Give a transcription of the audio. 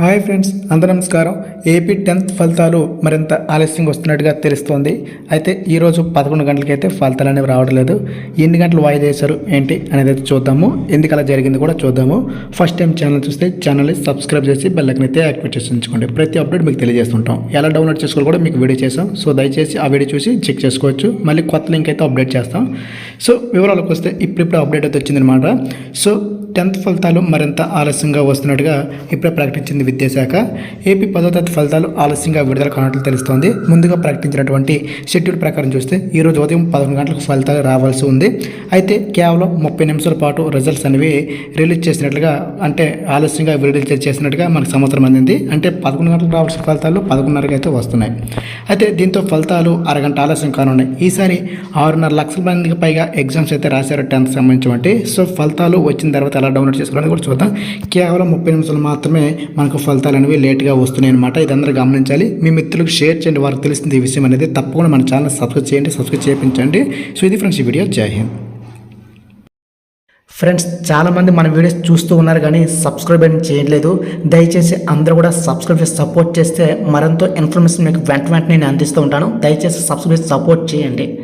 Hi friends అందరూ నమస్కారం. AP tenth ఫలితాలు మరింత ఆలస్యంగా వస్తున్నట్టుగా తెలుస్తోంది. అయితే ఈరోజు పదకొండు గంటలకైతే ఫలితాలు అనేవి రావడం లేదు. ఎన్ని గంటలు వాయిదా చేశారు ఏంటి అనేది అయితే చూద్దాము. ఎందుకు అలా జరిగింది కూడా చూద్దాము. ఫస్ట్ టైం ఛానల్ చూస్తే ఛానల్ని సబ్స్క్రైబ్ చేసి బెల్లకన్ అయితే యాక్టివేట్ చేసి ఉంచుకోండి. ప్రతి అప్డేట్ మీకు తెలియజేస్తుంటాం. ఎలా డౌన్లోడ్ చేసుకోవాలి కూడా మీకు వీడియో చేసాం. సో దయచేసి ఆ వీడియో చూసి చెక్ చేసుకోవచ్చు. మళ్ళీ కొత్త లింక్ అయితే అప్డేట్ చేస్తాం. సో వివరాలకు వస్తే ఇప్పుడిప్పుడు అప్డేట్ అయితే వచ్చిందనమాట సో టెన్త్ ఫలితాలు మరింత ఆలస్యంగా వస్తున్నట్టుగా ఇప్పుడే ప్రకటించింది విద్యాశాఖ. ఏపీ పదో తరగతి ఫలితాలు ఆలస్యంగా విడుదల కానట్లు తెలుస్తోంది. ముందుగా ప్రకటించినటువంటి షెడ్యూల్ ప్రకారం చూస్తే ఈరోజు ఉదయం పదకొండు గంటలకు ఫలితాలు రావాల్సి ఉంది. అయితే కేవలం ముప్పై నిమిషాల పాటు రిజల్ట్స్ అనేవి రిలీజ్ చేసినట్లుగా అంటే ఆలస్యంగా విడుదల చేసినట్టుగా మనకు సమాచారం అందింది. అంటే పదకొండు గంటలకు రావాల్సిన ఫలితాలు పదకొండున్నరకి అయితే వస్తున్నాయి. అయితే దీంతో ఫలితాలు అరగంట ఆలస్యం కానున్నాయి. ఈసారి ఆరున్నర లక్షల మందికి పైగా ఎగ్జామ్స్ అయితే రాశారు టెన్త్ సంబంధించి సో ఫలితాలు వచ్చిన తర్వాత ఎలా డౌన్లోడ్ చేసుకోవాలని కూడా చూద్దాం. కేవలం ముప్పై నిమిషాలు మాత్రమే మనకు ఫలితాలు అనేవి లేట్గా వస్తున్నాయి అనమాట ఇది అందరూ గమనించాలి. మీ మిత్రులకు షేర్ చేయండి. వారికి తెలిసింది ఈ విషయం అనేది తప్పకుండా మన ఛానల్ సబ్స్క్రైబ్ చేయండి సబ్స్క్రైబ్ చేయించండి. సో ఇది ఫ్రెండ్స్ ఈ వీడియో. జై హింద్. ఫ్రెండ్స్ చాలామంది మన వీడియోస్ చూస్తూ ఉన్నారు కానీ సబ్స్క్రైబ్ అని చేయట్లేదు. దయచేసి అందరూ కూడా సబ్స్క్రైబ్ చేసి సపోర్ట్ చేస్తే మరంతో ఇన్ఫర్మేషన్ మీకు వెంట వెంటనే నేను అందిస్తూ ఉంటాను. దయచేసి సబ్స్క్రైబ్ సపోర్ట్ చేయండి.